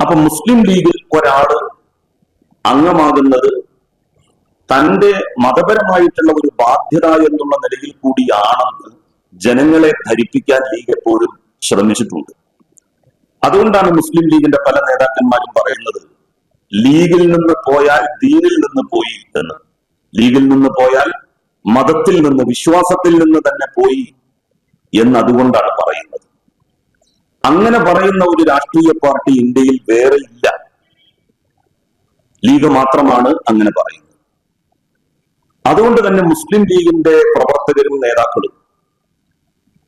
അപ്പൊ മുസ്ലിം ലീഗിൽ ഒരാൾ അംഗമാകുന്നത് തന്റെ മതപരമായിട്ടുള്ള ഒരു ബാധ്യത എന്നുള്ള നിലയിൽ കൂടിയാണെന്ന് ജനങ്ങളെ ധരിപ്പിക്കാൻ ലീഗ് എപ്പോഴും ശ്രമിച്ചിട്ടുണ്ട്. അതുകൊണ്ടാണ് മുസ്ലിം ലീഗിന്റെ പല നേതാക്കന്മാരും പറയുന്നത് ലീഗിൽ നിന്ന് പോയാൽ ദീനിൽ നിന്ന് പോയി എന്ന്. ലീഗിൽ നിന്ന് പോയാൽ മതത്തിൽ നിന്ന് വിശ്വാസത്തിൽ നിന്ന് തന്നെ പോയി എന്ന് അതുകൊണ്ടാണ് പറയുന്നത്. അങ്ങനെ പറയുന്ന ഒരു രാഷ്ട്രീയ പാർട്ടി ഇന്ത്യയിൽ വേറെ ഇല്ല. ലീഗ് മാത്രമാണ് അങ്ങനെ പറയുന്നത്. അതുകൊണ്ട് തന്നെ മുസ്ലിം ലീഗിന്റെ പ്രവർത്തകരും നേതാക്കളും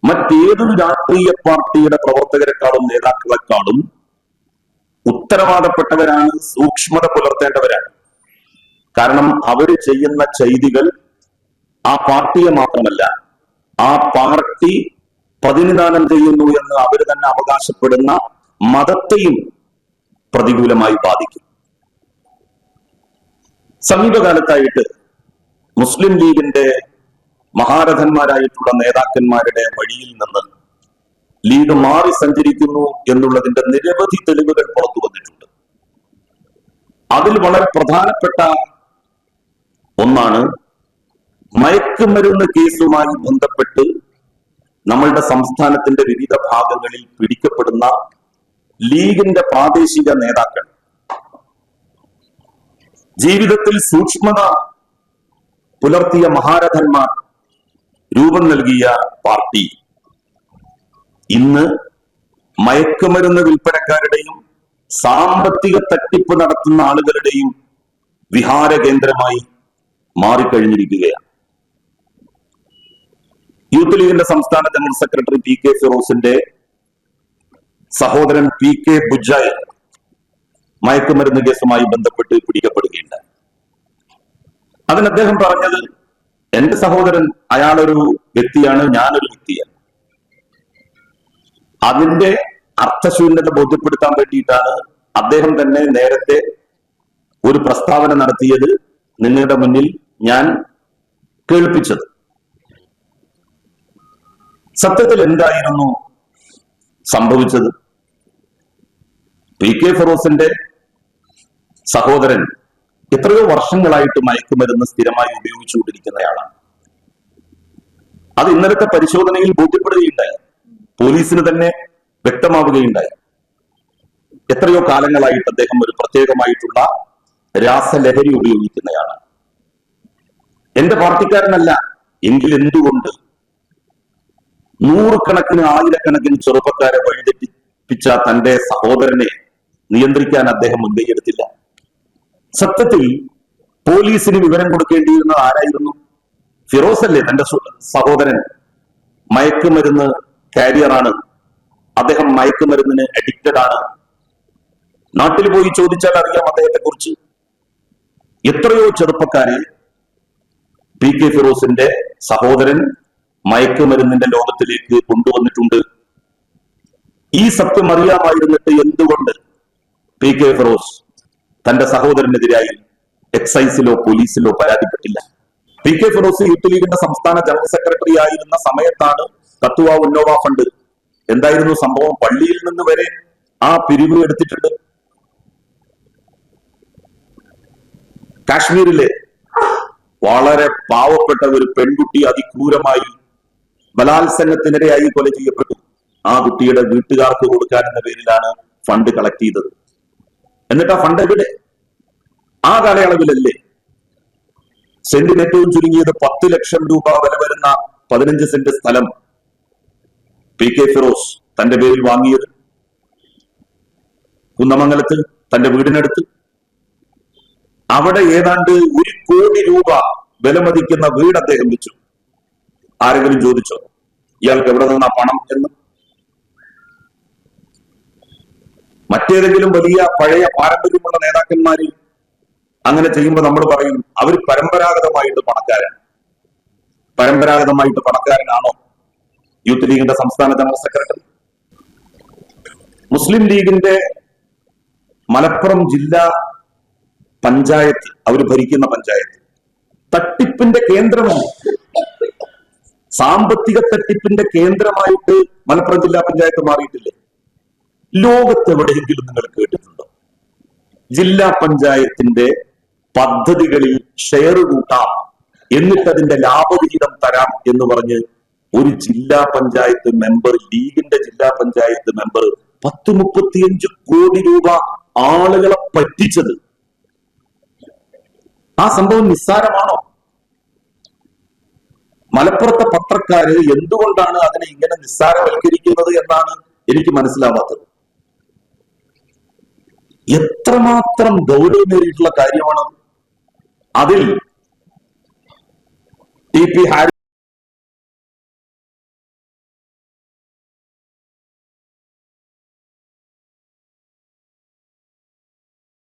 മറ്റേതൊരു രാഷ്ട്രീയ പാർട്ടിയുടെ പ്രവർത്തകരെക്കാളും നേതാക്കളെക്കാളും ഉത്തരവാദപ്പെട്ടവരാണ് സൂക്ഷ്മത പുലർത്തേണ്ടവരാണ്. കാരണം അവർ ചെയ്യുന്ന ചെയ്തികൾ ആ പാർട്ടിയെ മാത്രമല്ല ആ പാർട്ടി പ്രതിനിധാനം ചെയ്യുന്നു എന്ന് അവർ തന്നെ അവകാശപ്പെടുന്ന മതത്തെയും പ്രതികൂലമായി ബാധിക്കും. സമീപകാലത്തായിട്ട് മുസ്ലിം ലീഗിന്റെ മഹാരഥന്മാരായിട്ടുള്ള നേതാക്കന്മാരുടെ വഴിയിൽ നിന്ന് ലീഗ് മാറി സഞ്ചരിക്കുന്നു എന്നുള്ളതിന്റെ നിരവധി തെളിവുകൾ പുറത്തു വന്നിട്ടുണ്ട്. അതിൽ വളരെ പ്രധാനപ്പെട്ട ഒന്നാണ് മയക്കുമരുന്ന് കേസുമായി ബന്ധപ്പെട്ട് നമ്മളുടെ സംസ്ഥാനത്തിന്റെ വിവിധ ഭാഗങ്ങളിൽ പിടിക്കപ്പെടുന്ന ലീഗിന്റെ പ്രാദേശിക നേതാക്കൾ. ജീവിതത്തിൽ സൂക്ഷ്മത പുലർത്തിയ മഹാരഥന്മാർ രൂപം നൽകിയ പാർട്ടി. ഇന്ന് മയക്കുമരുന്ന് വിൽപ്പനക്കാരുടെയും സാമ്പത്തിക തട്ടിപ്പ് നടത്തുന്ന ആളുകളുടെയും വിഹാര കേന്ദ്രമായി മാറിക്കഴിഞ്ഞിരിക്കുകയാണ്. യൂത്ത് ലീഗിന്റെ സംസ്ഥാന ജനറൽ സെക്രട്ടറി പി കെ ഫിറോസിന്റെ സഹോദരൻ പി കെ ബുജായ് മയക്കുമരുന്ന് കേസുമായി ബന്ധപ്പെട്ട് പിടിക്കപ്പെടുകയുണ്ട് അതിന് അദ്ദേഹം പറഞ്ഞത് എന്റെ സഹോദരൻ അയാളൊരു വ്യക്തിയാണ് ഞാനൊരു വ്യക്തിയാണ്. അതിന്റെ അർത്ഥശൂന്യത ബോധ്യപ്പെടുത്താൻ വേണ്ടിയിട്ടാണ് അദ്ദേഹം തന്നെ നേരത്തെ ഒരു പ്രസ്താവന നടത്തിയത്. നിങ്ങളുടെ മുന്നിൽ ഞാൻ കേൾപ്പിച്ചത്. സത്യത്തിൽ എന്തായിരുന്നു സംഭവിച്ചത്? പി കെ ഫിറോസിന്റെ സഹോദരൻ എത്രയോ വർഷങ്ങളായിട്ട് മയക്കുമരുന്ന് സ്ഥിരമായി ഉപയോഗിച്ചുകൊണ്ടിരിക്കുന്നയാളാണ്. അത് ഇന്നലത്തെ പരിശോധനയിൽ ബോധ്യപ്പെടുകയുണ്ടായി. പോലീസിന് തന്നെ വ്യക്തമാവുകയുണ്ടായി. എത്രയോ കാലങ്ങളായിട്ട് അദ്ദേഹം ഒരു പ്രത്യേകമായിട്ടുള്ള രാസലഹരി ഉപയോഗിക്കുന്നയാളാണ്. എന്റെ പാർട്ടിക്കാരനല്ല എങ്കിൽ എന്തുകൊണ്ട് നൂറുകണക്കിന് ആയിരക്കണക്കിന് ചെറുപ്പക്കാരെ വഴിതെറ്റിപ്പിച്ച തന്റെ സഹോദരനെ നിയന്ത്രിക്കാൻ അദ്ദേഹം മുൻകൈയെടുത്തില്ല. സത്യത്തിൽ പോലീസിന് വിവരം കൊടുക്കേണ്ടിയിരുന്നത് ആരായിരുന്നു? ഫിറോസ് അല്ലേ തന്റെ സഹോദരൻ? മയക്കുമരുന്ന് കാരിയറാണ്. അദ്ദേഹം മയക്കുമരുന്നിന് അഡിക്റ്റഡ് ആണ്. നാട്ടിൽ പോയി ചോദിച്ചാൽ അറിയാം അദ്ദേഹത്തെ കുറിച്ച് എത്രയോ ചെറുപ്പക്കാരെ പി കെ ഫിറോസിന്റെ സഹോദരൻ മയക്കുമരുന്നിന്റെ ലോകത്തിലേക്ക് കൊണ്ടുവന്നിട്ടുണ്ട്. ഈ സത്യം അറിയാമായിരുന്നിട്ട് എന്തുകൊണ്ട് പി കെ ഫിറോസ് തന്റെ സഹോദരനെതിരായി എക്സൈസിലോ പോലീസിലോ പരാതിപ്പെട്ടില്ല? പി കെ ഫിറോസ് യൂത്ത് ലീഗിന്റെ സംസ്ഥാന ജനറൽ സെക്രട്ടറി ആയിരുന്ന സമയത്താണ് കത്തുവ ഉന്നോവ ഫണ്ട്. എന്തായിരുന്നു സംഭവം? പള്ളിയിൽ നിന്ന് വരെ ആ പിരിവ് എടുത്തിട്ടുണ്ട്. കാശ്മീരിലെ വളരെ പാവപ്പെട്ട ഒരു പെൺകുട്ടി അതിക്രൂരമായി ബലാത്സംഗത്തിനിരയായി കൊല ചെയ്യപ്പെട്ടു. ആ കുട്ടിയുടെ വീട്ടുകാർക്ക് കൊടുക്കാൻ എന്ന പേരിലാണ് ഫണ്ട് കളക്ട് ചെയ്തത്. എന്നിട്ട് ആ ഫണ്ട് എവിടെ? ആ കാലയളവിലല്ലേ. സെന്റിന് ഏറ്റവും ചുരുങ്ങിയത് പത്ത് ലക്ഷം രൂപ വില വരുന്ന പതിനഞ്ച് സെന്റ് സ്ഥലം പി കെ ഫിറോസ് തന്റെ പേരിൽ വാങ്ങിയത്. കുന്നമംഗലത്ത് തന്റെ വീടിനടുത്ത്. അവിടെ ഏതാണ്ട് ഒരു കോടി രൂപ വിലമതിക്കുന്ന വീട് അദ്ദേഹം വെച്ചു. ആരെങ്കിലും ചോദിച്ചോ? ഇയാൾക്ക് എവിടെ നിന്നാ പണം എന്ന്? മറ്റേതെങ്കിലും വലിയ പഴയ പാരമ്പര്യമുള്ള നേതാക്കന്മാര് അങ്ങനെ ചെയ്യുമ്പോൾ നമ്മൾ പറയും അവർ പരമ്പരാഗതമായിട്ട് പണക്കാരാണ്. പരമ്പരാഗതമായിട്ട് പണക്കാരനാണോ യൂത്ത് ലീഗിന്റെ സംസ്ഥാന ജനറൽ സെക്രട്ടറി? മുസ്ലിം ലീഗിന്റെ മലപ്പുറം ജില്ലാ പഞ്ചായത്ത് അവർ ഭരിക്കുന്ന പഞ്ചായത്ത്. തട്ടിപ്പിന്റെ കേന്ദ്രമാണ് സാമ്പത്തിക തട്ടിപ്പിന്റെ കേന്ദ്രമായിട്ട് മലപ്പുറം ജില്ലാ പഞ്ചായത്ത് മാറിയിട്ടില്ലേ? ലോകത്തെവിടെയെങ്കിലും നിങ്ങൾ കേട്ടിട്ടുണ്ടോ? ജില്ലാ പഞ്ചായത്തിന്റെ പദ്ധതികളിൽ ഷെയർ കൂട്ടാം എന്നിട്ട് അതിന്റെ ലാഭവിഹിതം തരാം എന്ന് പറഞ്ഞ് ഒരു ജില്ലാ പഞ്ചായത്ത് മെമ്പർ ലീഗിന്റെ ജില്ലാ പഞ്ചായത്ത് മെമ്പർ പത്ത് മുപ്പത്തിയഞ്ച് കോടി രൂപ ആളുകളെ പറ്റിച്ചത്. ആ സംഭവം നിസ്സാരമാണോ? മലപ്പുറത്തെ പത്രക്കാര് എന്തുകൊണ്ടാണ് അതിനെ ഇങ്ങനെ നിസ്സാരവൽക്കരിക്കുന്നത് എന്നാണ് എനിക്ക് മനസ്സിലാവാത്തത്. എത്രമാത്രം ഗൗരവമേറിയിട്ടുള്ള കാര്യമാണ് അതിൽ ടി പി ഹാരി